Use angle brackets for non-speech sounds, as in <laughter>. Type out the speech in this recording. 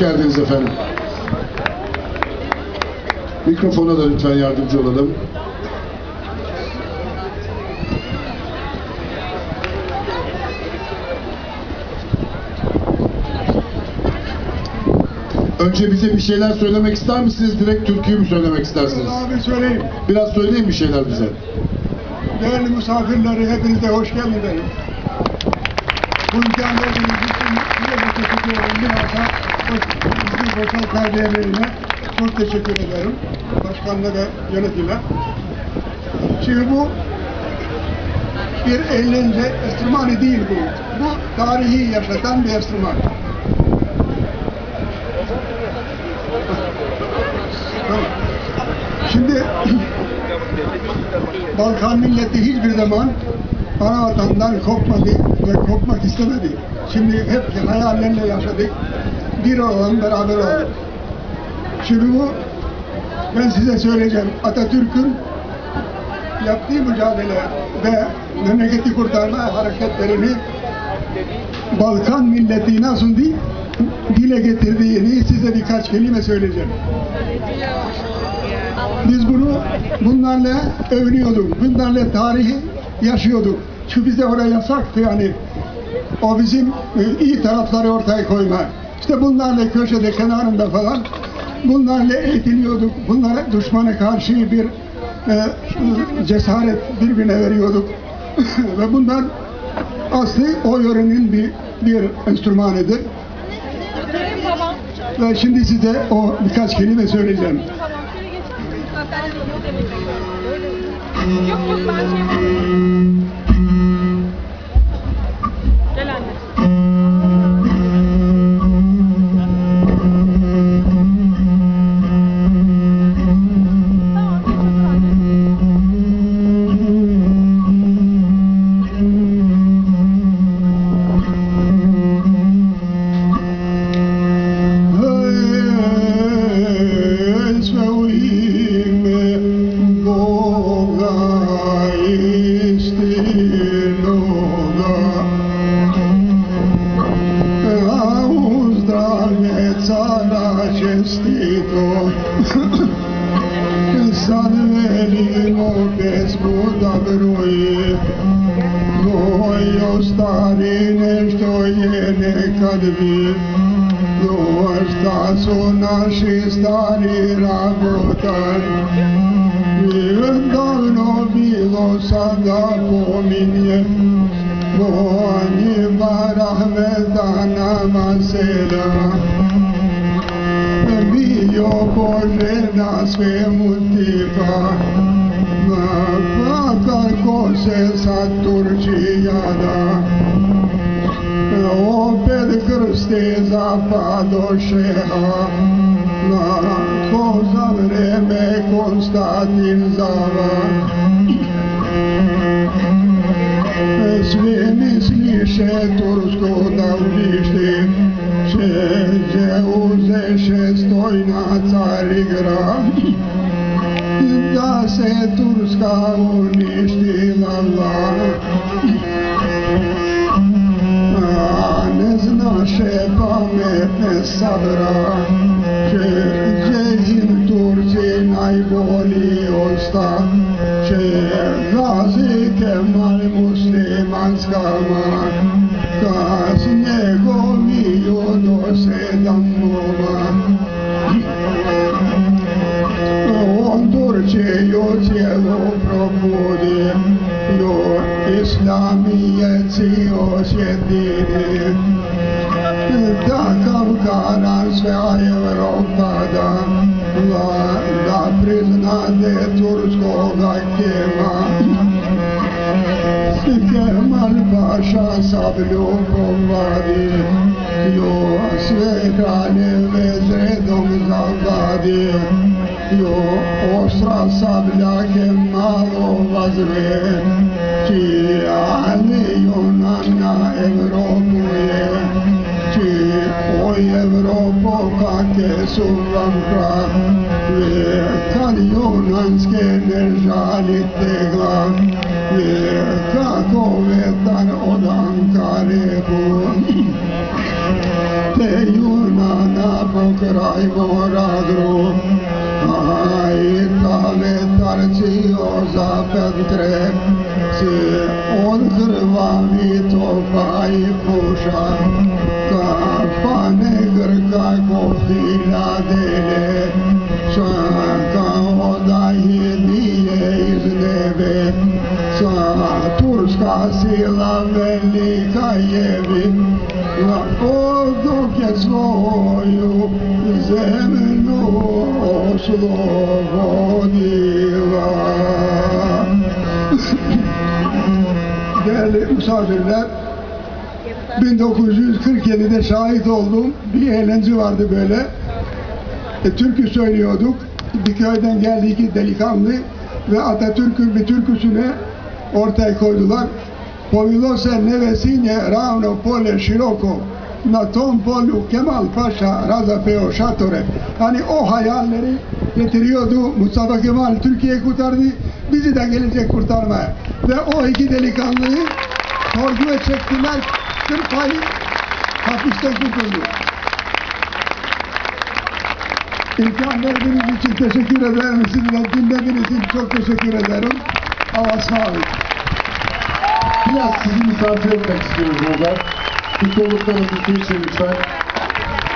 geldiniz efendim. Mikrofona da lütfen yardımcı olalım. Önce bize bir şeyler söylemek ister misiniz? Direkt türküyü mü söylemek istersiniz? Abi söyleyeyim. Biraz söyleyin bir şeyler bize. Değerli misafirleri hepinize hoş geldiniz. Bu imkan verdiğiniz için size de teşekkür ederim. Bilhassa bizim Boşal çok teşekkür ederim. Başkanla ve yönetime. Şimdi bu bir eğlence enstrümanı değil bu. Bu tarihi yaşatan bir enstrüman. Şimdi <clears throat> Balkan milleti hiçbir zaman ana vatandan kopmadı ve kopmak istemedi. Şimdi hep hayallerle yaşadık. Bir olalım, beraber olalım. Şimdi bu, ben size söyleyeceğim. Atatürk'ün yaptığı mücadele ve memleketi kurtarma hareketlerini Balkan milleti nasıl di- dile getirdiğini size birkaç kelime söyleyeceğim. Biz bunu bunlarla övünüyorduk. Bunlarla tarihi yaşıyorduk. Çünkü bize oraya yasaktı yani. O bizim e, iyi tarafları ortaya koyma. İşte bunlarla köşede kenarında falan bunlarla eğitiliyorduk. Bunlara düşmana karşı bir e, cesaret birbirine veriyorduk. <laughs> Ve bunlar aslı o yörenin bir, bir enstrümanıdır. Ve şimdi size o birkaç kelime söyleyeceğim. Yok yok ben şey Kadvi Dosta naši stari rabotar Mir davno bilo sada pominje Bonjima rahmeta nama sela Bio Bože na svemu tipa Makar ko se sad Turčijada opet krste zapadoše na ko za vreme Konstantin Zava. Sve misliše tursko da uništi Šeđe uzeše stojna Carigrad. Da se Turska uništila. vlad kemal muslimanskama, kas njegovi do sedam nova. On Turčiju cijelu probudi, jo islamijeci osjetili. Takav karan sva Evropa da, da, da priznade turskoga kema. Kemal Paša sablju povladi, jo sve kraljeve zredom zavadi, jo ostra sablja Kemalo vazre, čija Jona na Evropu je, či oj Evropo kake su vam krave, kad Jonanske ne žalite glav, kako vetar od Ankare pun. te junana po kraj moradru Ai tale tarci o zapetre Si on krvavi to pa i puša Ka pa negrka ko hiljadele Čaka turska sila velika jevi Na dok je svoju zemlju oslobodila Değerli misafirler 1947'de şahit oldum. Bir eğlence vardı böyle. E, türkü söylüyorduk. Bir köyden geldi iki delikanlı ve Atatürk'ün bir türküsüne ortaya koydular. Povilo nevesinje ravno polje široko, na tom polju Kemal Paşa razapeo šatore. Hani o hayalleri getiriyordu. Mustafa Kemal Türkiye'yi kurtardı. Bizi de gelecek kurtarmaya. Ve o iki delikanlıyı sorguya çektiler. 40 ay hapiste tutuldu. İmkan verdiğiniz için teşekkür ederim. Sizinle dinlediğiniz için çok teşekkür ederim. Allah'a ısmarladık. Biraz sizi misafir etmek istiyoruz burada. Bir konuklarınızı için lütfen.